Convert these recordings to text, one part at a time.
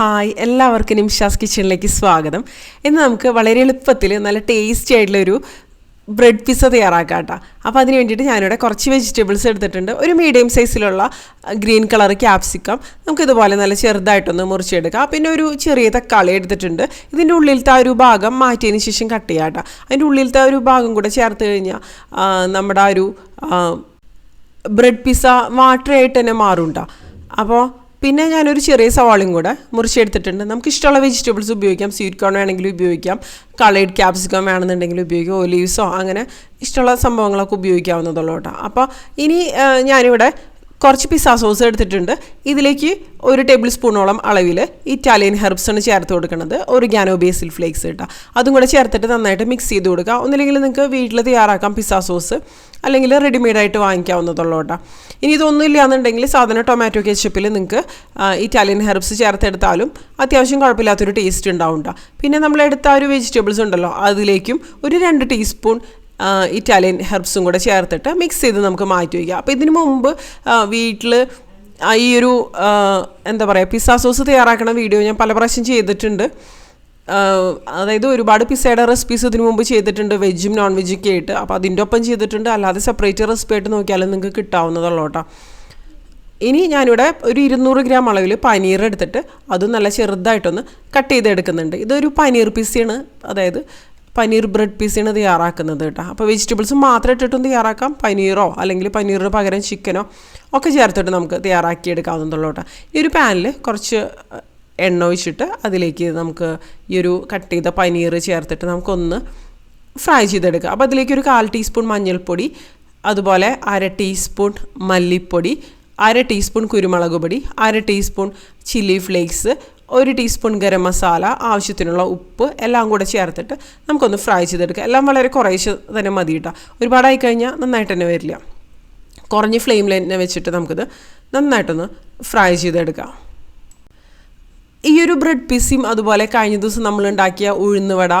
Hi എല്ലാവർക്കും നിംഷാസ് കിച്ചണിലേക്ക് സ്വാഗതം. ഇന്ന് നമുക്ക് വളരെ എളുപ്പത്തിൽ നല്ല ടേസ്റ്റി ആയിട്ടുള്ളൊരു ബ്രെഡ് പിസ്സ തയ്യാറാക്കാം കേട്ടോ അപ്പോൾ അതിന് വേണ്ടിയിട്ട് ഞാനിവിടെ കുറച്ച് വെജിറ്റബിൾസ് എടുത്തിട്ടുണ്ട്. ഒരു മീഡിയം സൈസിലുള്ള ഗ്രീൻ കളർ ക്യാപ്സിക്കം നമുക്കിതുപോലെ നല്ല ചെറുതായിട്ടൊന്ന് മുറിച്ചെടുക്കാം. പിന്നെ ഒരു ചെറിയ തക്കാളി എടുത്തിട്ടുണ്ട്. ഇതിന്റെ ഉള്ളിലത്തെ ആ ഒരു ഭാഗം മാറ്റിയതിന് ശേഷം കട്ട് ചെയ്യാം കേട്ടോ അതിന്റെ ഉള്ളിലത്തെ ഒരു ഭാഗം കൂടെ ചേർത്ത് കഴിഞ്ഞാൽ നമ്മുടെ ആ ഒരു ബ്രെഡ് പിസ്സ വാട്ടറായിട്ട് തന്നെ മാറും കേട്ടോ അപ്പോൾ പിന്നെ ഞാനൊരു ചെറിയ സവാളയും കൂടെ മുറിച്ചെടുത്തിട്ടുണ്ട്. നമുക്ക് ഇഷ്ടമുള്ള വെജിറ്റബിൾസ് ഉപയോഗിക്കാം. സ്വീറ്റ് കോൺ വേണമെങ്കിലും ഉപയോഗിക്കാം. കളേഡ് ക്യാപ്സിക്കം വേണമെന്നുണ്ടെങ്കിൽ ഉപയോഗിക്കാം. ഒലീവ്സോ അങ്ങനെ ഇഷ്ടമുള്ള സംഭവങ്ങളൊക്കെ ഉപയോഗിക്കാവുന്നതുള്ളൂ കേട്ടോ. അപ്പോൾ ഇനി ഞാനിവിടെ കുറച്ച് പിസ്സ സോസ് എടുത്തിട്ടുണ്ട്. ഇതിലേക്ക് ഒരു ടേബിൾ സ്പൂണോളം അളവിൽ ഇറ്റാലിയൻ ഹെർബ്സ് ആണ് ചേർത്ത് കൊടുക്കുന്നത്. ഒരു ഗ്യാനോ ബേസിൽ ഫ്ലേക്സ് കിട്ടുക അതും കൂടെ ചേർത്തിട്ട് നന്നായിട്ട് മിക്സ് ചെയ്ത് കൊടുക്കുക. ഒന്നില്ലെങ്കിൽ നിങ്ങൾക്ക് വീട്ടിൽ തയ്യാറാക്കാം പിസ്സ സോസ് അല്ലെങ്കിൽ റെഡിമെയ്ഡായിട്ട് വാങ്ങിക്കാവുന്നതുള്ളൂ കേട്ടോ. ഇനി ഇതൊന്നും ഇല്ലാന്നുണ്ടെങ്കിൽ സാധാരണ ടൊമാറ്റോ കെച്ചപ്പിൽ നിങ്ങൾക്ക് ഇറ്റാലിയൻ ഹെർബ്സ് ചേർത്തെടുത്താലും അത്യാവശ്യം കുഴപ്പമില്ലാത്തൊരു ടേസ്റ്റ് ഉണ്ടാവും. പിന്നെ നമ്മൾ എടുത്ത ഒരു വെജിറ്റബിൾസ് ഉണ്ടല്ലോ അതിലേക്കും ഒരു രണ്ട് ടീസ്പൂൺ ഇറ്റാലിയൻ ഹെർബ്സും കൂടെ ചേർത്തിട്ട് മിക്സ് ചെയ്ത് നമുക്ക് മാറ്റി വയ്ക്കാം. അപ്പോൾ ഇതിനു മുമ്പ് വീട്ടിൽ ഈ ഒരു എന്താ പറയുക പിസ്സ സോസ് തയ്യാറാക്കണ വീഡിയോ ഞാൻ പല പ്രാവശ്യം ചെയ്തിട്ടുണ്ട്. അതായത് ഒരുപാട് പിസ്സയുടെ റെസിപ്പീസ് ഇതിനു മുമ്പ് ചെയ്തിട്ടുണ്ട് വെജും നോൺ വെജും ഒക്കെ ആയിട്ട്. അപ്പോൾ അതിന്റെ ഒപ്പം ചെയ്തിട്ടുണ്ട്. അല്ലാതെ സെപ്പറേറ്റ് റെസിപ്പി ആയിട്ട് നോക്കിയാലും നിങ്ങൾക്ക് കിട്ടാവുന്നതുള്ളൂ കേട്ടോ. ഇനി ഞാനിവിടെ ഒരു ഇരുന്നൂറ് ഗ്രാം അളവിൽ പനീർ എടുത്തിട്ട് അത് നല്ല ചെറുതായിട്ടൊന്ന് കട്ട് ചെയ്തെടുക്കുന്നുണ്ട്. ഇതൊരു പനീർ പിസ്സയാണ് അതായത് പനീർ ബ്രെഡ് പീസാണ് തയ്യാറാക്കുന്നത് കേട്ടോ. അപ്പോൾ വെജിറ്റബിൾസ് മാത്രം ഇട്ടിട്ടും തയ്യാറാക്കാം. പനീറോ അല്ലെങ്കിൽ പനീറിന് പകരം ചിക്കനോ ഒക്കെ ചേർത്തിട്ട് നമുക്ക് തയ്യാറാക്കി എടുക്കാവുന്നതുള്ളൂ കേട്ടോ. ഈ ഒരു പാനിൽ കുറച്ച് എണ്ണ ഒഴിച്ചിട്ട് അതിലേക്ക് നമുക്ക് ഈ ഒരു കട്ട് ചെയ്ത പനീർ ചേർത്തിട്ട് നമുക്കൊന്ന് ഫ്രൈ ചെയ്തെടുക്കാം. അപ്പോൾ അതിലേക്ക് ഒരു കാൽ ടീസ്പൂൺ മഞ്ഞൾപ്പൊടി അതുപോലെ അര ടീസ്പൂൺ മല്ലിപ്പൊടി അര ടീസ്പൂൺ കുരുമുളക് പൊടി അര ടീസ്പൂൺ ചില്ലി ഫ്ലേക്സ് ഒരു ടീസ്പൂൺ ഗരം മസാല ആവശ്യത്തിനുള്ള ഉപ്പ് എല്ലാം കൂടെ ചേർത്തിട്ട് നമുക്കൊന്ന് ഫ്രൈ ചെയ്തെടുക്കാം. എല്ലാം വളരെ കുറേശ്ശെ തന്നെ മതി കേട്ടോ ഒരുപാടായി കഴിഞ്ഞാൽ നന്നായിട്ട് തന്നെ വരില്ല. കുറഞ്ഞ ഫ്ലെയിമിൽ തന്നെ വെച്ചിട്ട് നമുക്കിത് നന്നായിട്ടൊന്ന് ഫ്രൈ ചെയ്തെടുക്കാം. ഈ ഒരു ബ്രെഡ് പീസിയും അതുപോലെ കഴിഞ്ഞ ദിവസം നമ്മൾ ഉണ്ടാക്കിയ ഉഴുന്നുവട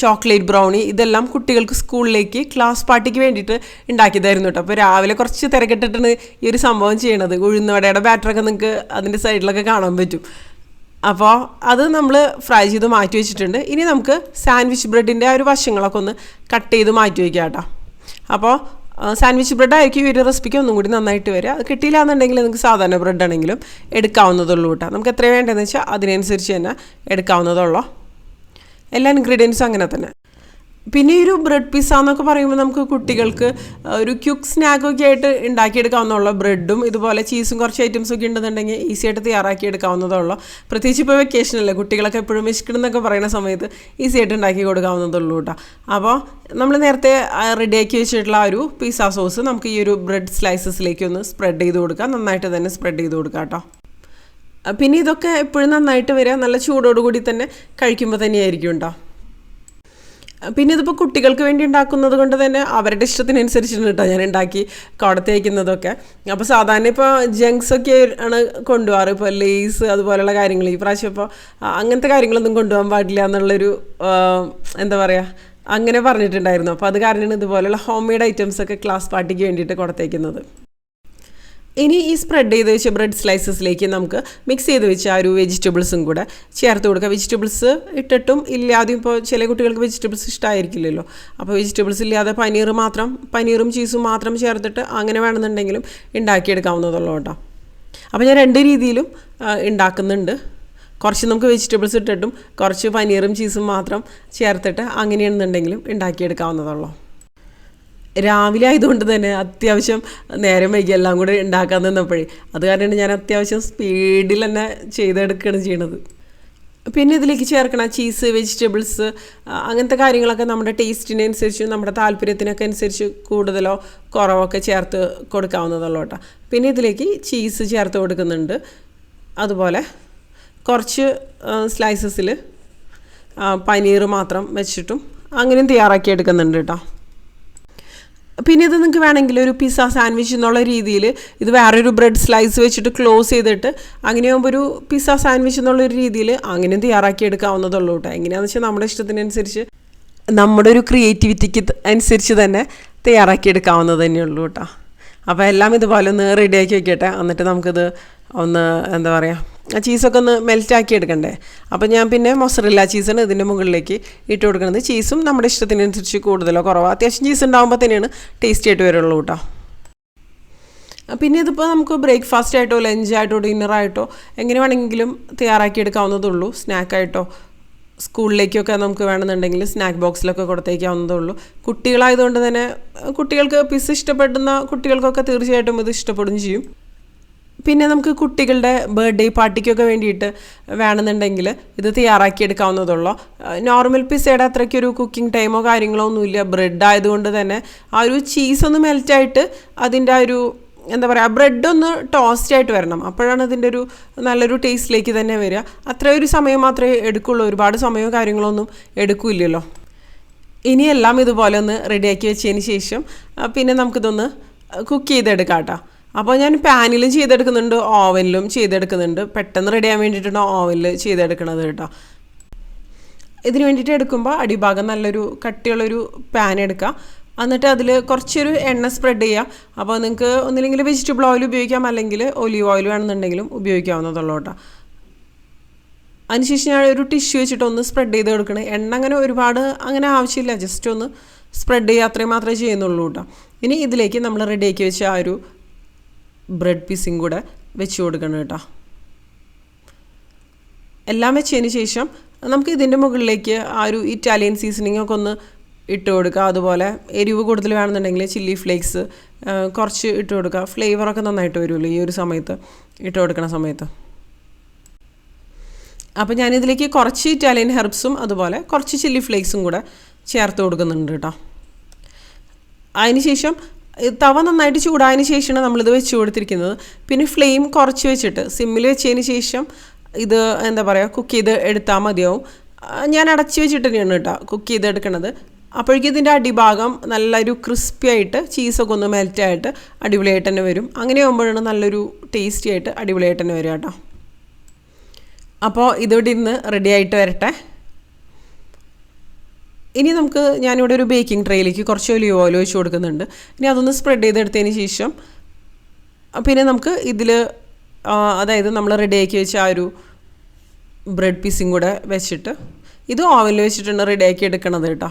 ചോക്ലേറ്റ് ബ്രൗണി ഇതെല്ലാം കുട്ടികൾക്ക് സ്കൂളിലേക്ക് ക്ലാസ് പാർട്ടിക്ക് വേണ്ടിയിട്ട് ഉണ്ടാക്കിയതായിരുന്നു കേട്ടോ അപ്പോൾ രാവിലെ കുറച്ച് തിരക്കിട്ടിട്ടാണ് ഈ ഒരു സംഭവം ചെയ്യണത്. ഉഴുന്നുവടയുടെ ബാറ്ററൊക്കെ നിങ്ങൾക്ക് അതിന്റെ സൈഡിലൊക്കെ കാണാൻ പറ്റും. അപ്പോൾ അത് നമ്മൾ ഫ്രൈ ചെയ്ത് മാറ്റി വെച്ചിട്ടുണ്ട്. ഇനി നമുക്ക് സാൻഡ്വിച്ച് ബ്രെഡിന്റെ ആ ഒരു വശങ്ങളൊക്കെ ഒന്ന് കട്ട് ചെയ്ത് മാറ്റി വയ്ക്കാം കേട്ടോ. അപ്പോൾ സാൻഡ്വിച്ച് ബ്രെഡ് ആയിരിക്കും ഈ ഒരു റെസിപ്പിക്ക് ഒന്നും കൂടി നന്നായിട്ട് വരിക. അത് കിട്ടിയില്ല എന്നുണ്ടെങ്കിൽ നിങ്ങൾക്ക് സാധാരണ ബ്രെഡ് ആണെങ്കിലും എടുക്കാവുന്നതുള്ളൂ കേട്ടോ. നമുക്ക് എത്ര വേണ്ടതെന്ന് വെച്ചാൽ അതിനനുസരിച്ച് തന്നെ എടുക്കാവുന്നതുള്ളൂ. എല്ലാ ഇൻഗ്രീഡിയൻസും അങ്ങനെ തന്നെ. പിന്നെ ഈ ഒരു ബ്രെഡ് പിസ്സ എന്നൊക്കെ പറയുമ്പോൾ നമുക്ക് കുട്ടികൾക്ക് ഒരു ക്യുക്ക് സ്നാക്കൊക്കെ ആയിട്ട് ഉണ്ടാക്കിയെടുക്കാവുന്നുള്ള ബ്രെഡും ഇതുപോലെ ചീസും കുറച്ച് ഐറ്റംസും ഒക്കെ ഉണ്ടെന്നുണ്ടെങ്കിൽ ഈസി ആയിട്ട് തയ്യാറാക്കി എടുക്കാവുന്നതുള്ളൂ പ്രത്യേകിച്ച് ഇപ്പോൾ വെക്കേഷനല്ലേ കുട്ടികളൊക്കെ എപ്പോഴും വിശക്കണമെന്നൊക്കെ പറയുന്ന സമയത്ത് ഈസി ആയിട്ട് ഉണ്ടാക്കി കൊടുക്കാവുന്നതുള്ളൂ കേട്ടോ അപ്പോൾ നമ്മൾ നേരത്തെ റെഡിയാക്കി വെച്ചിട്ടുള്ള ഒരു പിസ്സ സോസ് നമുക്ക് ഈ ഒരു ബ്രെഡ് സ്ലൈസസിലേക്ക് ഒന്ന് സ്പ്രെഡ് ചെയ്ത് കൊടുക്കാം. നന്നായിട്ട് തന്നെ സ്പ്രെഡ് ചെയ്ത് കൊടുക്കാം കേട്ടോ പിന്നെ ഇതൊക്കെ എപ്പോഴും നന്നായിട്ട് വരിക നല്ല ചൂടോടുകൂടി തന്നെ കഴിക്കുമ്പോൾ തന്നെയായിരിക്കും കേട്ടോ പിന്നെ ഇതിപ്പോൾ കുട്ടികൾക്ക് വേണ്ടി ഉണ്ടാക്കുന്നത് കൊണ്ട് തന്നെ അവരുടെ ഇഷ്ടത്തിനനുസരിച്ചിട്ട് കേട്ടോ ഞാൻ ഉണ്ടാക്കി കുടത്തേക്കുന്നതൊക്കെ അപ്പോൾ സാധാരണ ഇപ്പോൾ ജങ്ക്സ് ഒക്കെ ആണ് കൊണ്ടുപോകാറ്. ഇപ്പോൾ ലേസ് അതുപോലെയുള്ള കാര്യങ്ങൾ. ഈ പ്രാവശ്യം ഇപ്പോൾ അങ്ങനത്തെ കാര്യങ്ങളൊന്നും കൊണ്ടുപോകാൻ പാടില്ല എന്നുള്ളൊരു എന്താ പറയുക അങ്ങനെ പറഞ്ഞിട്ടുണ്ടായിരുന്നു. അപ്പോൾ അത് കാരണമാണ് ഇതുപോലെയുള്ള ഹോം മെയ്ഡ് ഐറ്റംസ് ഒക്കെ ക്ലാസ് പാർട്ടിക്ക് വേണ്ടിയിട്ട് കൊടുത്തേക്കുന്നത്. ഇനി ഈ സ്പ്രെഡ് ചെയ്ത് വെച്ച ബ്രെഡ് സ്ലൈസസിലേക്ക് നമുക്ക് മിക്സ് ചെയ്ത് വെച്ച ആ ഒരു വെജിറ്റബിൾസും കൂടെ ചേർത്ത് കൊടുക്കുക വെജിറ്റബിൾസ് ഇട്ടിട്ടും ഇല്ലാതെ ഇപ്പോൾ ചില കുട്ടികൾക്ക് വെജിറ്റബിൾസ് ഇഷ്ടമായിരിക്കില്ലല്ലോ അപ്പോൾ വെജിറ്റബിൾസ് ഇല്ലാതെ പനീർ മാത്രം പനീറും ചീസും മാത്രം ചേർത്തിട്ട് അങ്ങനെ വേണമെന്നുണ്ടെങ്കിലും ഉണ്ടാക്കിയെടുക്കാവുന്നതുള്ളൂ കേട്ടോ. അപ്പോൾ ഞാൻ രണ്ട് രീതിയിലും ഉണ്ടാക്കുന്നുണ്ട്. കുറച്ച് നമുക്ക് വെജിറ്റബിൾസ് ഇട്ടിട്ടും കുറച്ച് പനീറും ചീസും മാത്രം ചേർത്തിട്ട് അങ്ങനെയാണെന്നുണ്ടെങ്കിലും ഉണ്ടാക്കിയെടുക്കാവുന്നതുള്ളൂ. രാവിലെ ആയതുകൊണ്ട് തന്നെ അത്യാവശ്യം നേരം വൈകി എല്ലാം കൂടെ ഉണ്ടാക്കാൻ നിന്നപ്പോഴേ. അത് കാരണമാണ് ഞാൻ അത്യാവശ്യം സ്പീഡിൽ തന്നെ ചെയ്തെടുക്കുകയാണ് ചെയ്യണത്. പിന്നെ ഇതിലേക്ക് ചേർക്കണ ചീസ് വെജിറ്റബിൾസ് അങ്ങനത്തെ കാര്യങ്ങളൊക്കെ നമ്മുടെ ടേസ്റ്റിനനുസരിച്ച് നമ്മുടെ താല്പര്യത്തിനൊക്കെ അനുസരിച്ച് കൂടുതലോ കുറവൊക്കെ ചേർത്ത് കൊടുക്കാവുന്നതുള്ളൂ കേട്ടോ. പിന്നെ ഇതിലേക്ക് ചീസ് ചേർത്ത് കൊടുക്കുന്നുണ്ട്. അതുപോലെ കുറച്ച് സ്ലൈസസിൽ പനീർ മാത്രം വെച്ചിട്ടും അങ്ങനെയും തയ്യാറാക്കി എടുക്കുന്നുണ്ട് കേട്ടോ. പിന്നെ ഇത് നിങ്ങൾക്ക് വേണമെങ്കിൽ ഒരു പിസ്സ സാൻഡ്വിച്ച് എന്നുള്ള രീതിയിൽ ഇത് വേറൊരു ബ്രെഡ് സ്ലൈസ് വെച്ചിട്ട് ക്ലോസ് ചെയ്തിട്ട് അങ്ങനെ അങ്ങനെയാകുമ്പോൾ ഒരു പിസ്സ സാൻഡ്വിച്ച് എന്നുള്ളൊരു രീതിയിൽ അങ്ങനെ തയ്യാറാക്കി എടുക്കാവുന്നതുള്ളൂ കേട്ടോ. എങ്ങനെയാണെന്ന് വെച്ചാൽ നമ്മുടെ ഇഷ്ടത്തിനനുസരിച്ച് നമ്മുടെ ഒരു ക്രിയേറ്റിവിറ്റിക്ക് അനുസരിച്ച് തന്നെ തയ്യാറാക്കി എടുക്കാവുന്നത് തന്നെയുള്ളൂ കേട്ടോ. അപ്പോൾ എല്ലാം ഇതുപോലെ ഒന്ന് റെഡിയാക്കി വെക്കട്ടെ. എന്നിട്ട് നമുക്കിത് ഒന്ന് എന്താ പറയുക ആ ചീസൊക്കെ ഒന്ന് മെൽറ്റാക്കി എടുക്കണ്ടേ? അപ്പോൾ ഞാൻ പിന്നെ മൊസറില്ല ചീസാണ് ഇതിന്റെ മുകളിലേക്ക് ഇട്ട് കൊടുക്കുന്നത്. ചീസും നമ്മുടെ ഇഷ്ടത്തിനനുസരിച്ച് കൂടുതലോ കുറവോ? അത്യാവശ്യം ചീസ് ഉണ്ടാകുമ്പോൾ തന്നെയാണ് ടേസ്റ്റി ആയിട്ട് വരുള്ളൂ കേട്ടോ. പിന്നെ ഇതിപ്പോൾ നമുക്ക് ബ്രേക്ക്ഫാസ്റ്റ് ആയിട്ടോ ലഞ്ചായിട്ടോ ഡിന്നറായിട്ടോ എങ്ങനെ വേണമെങ്കിലും തയ്യാറാക്കി എടുക്കാവുന്നതുള്ളൂ. സ്നാക്കായിട്ടോ സ്കൂളിലേക്കൊക്കെ നമുക്ക് വേണമെന്നുണ്ടെങ്കിൽ സ്നാക്ക് ബോക്സിലൊക്കെ കൊടുത്തേക്കാവുന്നതേ ഉള്ളൂ കുട്ടികളായതുകൊണ്ട് തന്നെ കുട്ടികൾക്ക് പിസ് ഇഷ്ടപ്പെടുന്ന കുട്ടികൾക്കൊക്കെ തീർച്ചയായിട്ടും ഇത് ഇഷ്ടപ്പെടുകയും ചെയ്യും. പിന്നെ നമുക്ക് കുട്ടികളുടെ ബർത്ത്ഡേ പാർട്ടിക്കൊക്കെ വേണ്ടിയിട്ട് വേണമെന്നുണ്ടെങ്കിൽ ഇത് തയ്യാറാക്കി എടുക്കാവുന്നതുള്ളൂ നോർമൽ പിസയുടെ അത്രയ്ക്കൊരു കുക്കിംഗ് ടൈമോ കാര്യങ്ങളോ ഒന്നുമില്ല. ബ്രെഡ് ആയതുകൊണ്ട് തന്നെ ആ ഒരു ചീസ് ഒന്ന് മെൽറ്റായിട്ട് അതിന്റെ ആ ഒരു എന്താ പറയുക ബ്രെഡ് ഒന്ന് ടോസ്റ്റ് ആയിട്ട് വരണം. അപ്പോഴാണ് അതിന്റെ ഒരു നല്ലൊരു ടേസ്റ്റിലേക്ക് തന്നെ വരിക. അത്ര ഒരു സമയം മാത്രമേ എടുക്കുള്ളൂ. ഒരുപാട് സമയമോ കാര്യങ്ങളൊന്നും എടുക്കില്ലല്ലോ. ഇനിയെല്ലാം ഇതുപോലെ ഒന്ന് റെഡിയാക്കി വെച്ചതിന് ശേഷം പിന്നെ നമുക്കിതൊന്ന് കുക്ക് ചെയ്തെടുക്കാം കേട്ടോ. അപ്പോൾ ഞാൻ പാനിലും ചെയ്തെടുക്കുന്നുണ്ട് ഓവനിലും ചെയ്തെടുക്കുന്നുണ്ട്. പെട്ടെന്ന് റെഡി ആകാൻ വേണ്ടിയിട്ടാണ് ഓവനിൽ ചെയ്തെടുക്കണത് കേട്ടോ. ഇതിന് വേണ്ടിയിട്ട് എടുക്കുമ്പോൾ അടിഭാഗം നല്ലൊരു കട്ടിയുള്ളൊരു പാൻ എടുക്കുക എന്നിട്ട് അതിൽ കുറച്ചൊരു എണ്ണ സ്പ്രെഡ് ചെയ്യുക അപ്പോൾ നിങ്ങൾക്ക് ഒന്നില്ലെങ്കിൽ വെജിറ്റബിൾ ഓയിൽ ഉപയോഗിക്കാം അല്ലെങ്കിൽ ഒലിവ് ഓയിൽ വേണമെന്നുണ്ടെങ്കിലും ഉപയോഗിക്കാവുന്നതുള്ളൂ കേട്ടോ. അതിനുശേഷം ഞാൻ ഒരു ടിഷ്യൂ വെച്ചിട്ട് ഒന്ന് സ്പ്രെഡ് ചെയ്ത് കൊടുക്കണം. എണ്ണ അങ്ങനെ ഒരുപാട് അങ്ങനെ ആവശ്യമില്ല. ജസ്റ്റ് ഒന്ന് സ്പ്രെഡ് ചെയ്യുക അത്രയും മാത്രമേ ചെയ്യുന്നുള്ളൂ കേട്ടോ. ഇനി ഇതിലേക്ക് നമ്മൾ റെഡിയാക്കി വെച്ച ആ ഒരു ബ്രെഡ് പീസും കൂടെ വെച്ച് കൊടുക്കണം കേട്ടോ. എല്ലാം വെച്ചതിന് ശേഷം നമുക്ക് ഇതിന്റെ മുകളിലേക്ക് ആ ഒരു ഇറ്റാലിയൻ സീസണിംഗ് ഒക്കെ ഒന്ന് ഇട്ട് കൊടുക്കുക അതുപോലെ എരിവ് കൂടുതൽ വേണമെന്നുണ്ടെങ്കിൽ ചില്ലി ഫ്ലേക്സ് കുറച്ച് ഇട്ട് കൊടുക്കുക ഫ്ലേവറൊക്കെ നന്നായിട്ട് വരുമല്ലോ ഈ ഒരു സമയത്ത് ഇട്ട് കൊടുക്കണ സമയത്ത്. അപ്പോൾ ഞാനിതിലേക്ക് കുറച്ച് ഇറ്റാലിയൻ ഹെർബ്സും അതുപോലെ കുറച്ച് ചില്ലി ഫ്ലേക്സും കൂടെ ചേർത്ത് കൊടുക്കുന്നുണ്ട് കേട്ടോ. അതിനുശേഷം തവ നന്നായിട്ട് ചൂടായതിന് ശേഷമാണ് നമ്മളിത് വെച്ച് കൊടുത്തിരിക്കുന്നത്. പിന്നെ ഫ്ലെയിം കുറച്ച് വെച്ചിട്ട് സിമ്മിൽ വെച്ചതിന് ശേഷം ഇത് എന്താ പറയുക കുക്ക് ചെയ്ത് എടുത്താൽ മതിയാവും. ഞാൻ അടച്ച് വെച്ചിട്ട് തന്നെയാണ് കേട്ടോ കുക്ക് ചെയ്ത് എടുക്കണത്. അപ്പോഴേക്കും ഇതിന്റെ അടിഭാഗം നല്ലൊരു ക്രിസ്പി ആയിട്ട് ചീസൊക്കെ ഒന്ന് മെൽറ്റായിട്ട് അടിപൊളിയായിട്ട് തന്നെ വരും. അങ്ങനെ ആകുമ്പോഴാണ് നല്ലൊരു ടേസ്റ്റി ആയിട്ട് അടിപൊളിയായിട്ട് തന്നെ വരിക കേട്ടോ. അപ്പോൾ ഇതിവിടെ ഇന്ന് റെഡി ആയിട്ട് വരട്ടെ. ഇനി നമുക്ക് ഞാനിവിടെ ഒരു ബേക്കിംഗ് ട്രേയിലേക്ക് കുറച്ച് ഒലിവ് ഓയിൽ ഒഴിച്ച് കൊടുക്കുന്നുണ്ട്. ഇനി അതൊന്ന് സ്പ്രെഡ് ചെയ്തെടുത്തതിന് ശേഷം പിന്നെ നമുക്ക് ഇതിൽ അതായത് നമ്മൾ റെഡിയാക്കി വെച്ച ആ ഒരു ബ്രെഡ് പീസും കൂടെ വെച്ചിട്ട് ഇത് ഓവനിൽ വെച്ചിട്ടാണ് റെഡിയാക്കി എടുക്കണത് കേട്ടോ.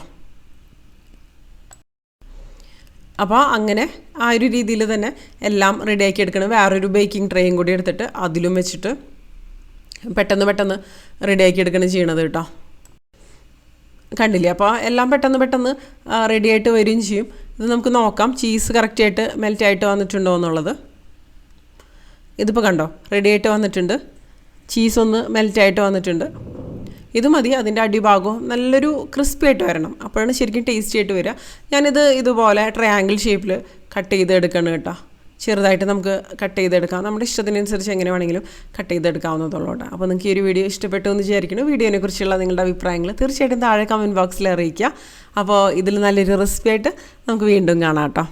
അപ്പോൾ അങ്ങനെ ആ ഒരു രീതിയിൽ തന്നെ എല്ലാം റെഡിയാക്കി എടുക്കണം. വേറൊരു ബേക്കിംഗ് ട്രേയും കൂടി എടുത്തിട്ട് അതിലും വെച്ചിട്ട് പെട്ടെന്ന് പെട്ടെന്ന് റെഡിയാക്കി എടുക്കണം ചെയ്യണത് കേട്ടോ. കണ്ടില്ലേ? അപ്പോൾ എല്ലാം പെട്ടെന്ന് പെട്ടെന്ന് റെഡി ആയിട്ട് വരികയും ചെയ്യും. ഇത് നമുക്ക് നോക്കാം. ചീസ് കറക്റ്റായിട്ട് മെൽറ്റായിട്ട് വന്നിട്ടുണ്ടോ എന്നുള്ളത്. ഇതിപ്പോൾ കണ്ടോ? റെഡി ആയിട്ട് വന്നിട്ടുണ്ട്. ചീസ് ഒന്ന് മെൽറ്റായിട്ട് വന്നിട്ടുണ്ട്. ഇത് മതി അതിന്റെ അടിഭാഗവും നല്ലൊരു ക്രിസ്പി ആയിട്ട് വരണം. അപ്പോഴാണ് ശരിക്കും ടേസ്റ്റി ആയിട്ട് വരിക. ഞാനിത് ഇതുപോലെ ട്രയാങ്കിൾ ഷേപ്പിൽ കട്ട് ചെയ്ത് എടുക്കണം കേട്ടോ. ചെറുതായിട്ട് നമുക്ക് കട്ട് ചെയ്തെടുക്കാം. നമ്മുടെ ഇഷ്ടത്തിനനുസരിച്ച് എങ്ങനെ വേണമെങ്കിലും കട്ട് ചെയ്തെടുക്കാവുന്നതുള്ളൂ കേട്ടോ അപ്പോൾ നിങ്ങൾക്ക് ഈ ഒരു വീഡിയോ ഇഷ്ടപ്പെട്ടു എന്ന് വിചാരിക്കുന്നു. വീഡിയോനെ കുറിച്ചുള്ള നിങ്ങളുടെ അഭിപ്രായങ്ങൾ തീർച്ചയായിട്ടും താഴെ കമന്റ് ബോക്സിൽ അറിയിക്കുക. അപ്പോൾ ഇതിൽ നല്ലൊരു റെസിപ്പി ആയിട്ട് നമുക്ക് വീണ്ടും കാണാം കേട്ടോ.